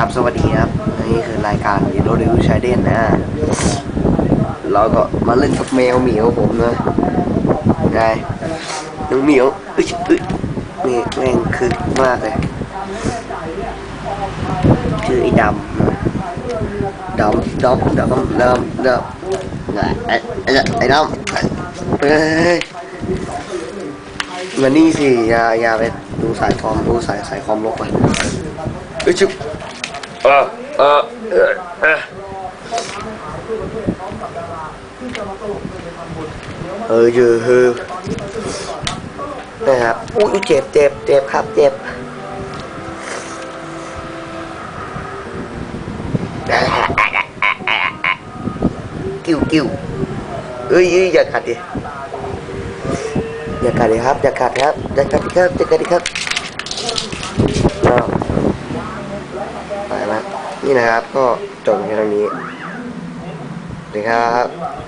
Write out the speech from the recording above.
ครับสวัสดีครับนี่คือรายการวีโดริวชายเด่นนะเราก็มาเล่นกับแมวเหมียวผมนะไงน้องเหมียวอึ๊ยอึ๊ยนี่แม่งคือมากเลยชื่อไอ้ดำดำดำดำดำดำไงไอ้ไอ้ไอ้ดำเฮ้ยมานี่สิอย่าอย่าไปดูสายคอมดูสายสายคอมลบไปเอ้ยชุบ ออเออเออเออเออเยอะเฮอนะครับอุ้ยเจ็บเจ็บเจ็บครับ เจ็บกิ้วกิ้วเอ้ยเอ้ยอย่ากัดดิอย่ากัดดิครับ อย่ากัดครับ อย่ากัดครับอย่ากัดครับอ้าวไปละ นี่นะครับ ก็จบเพียงเท่านี้สวัสดีครับ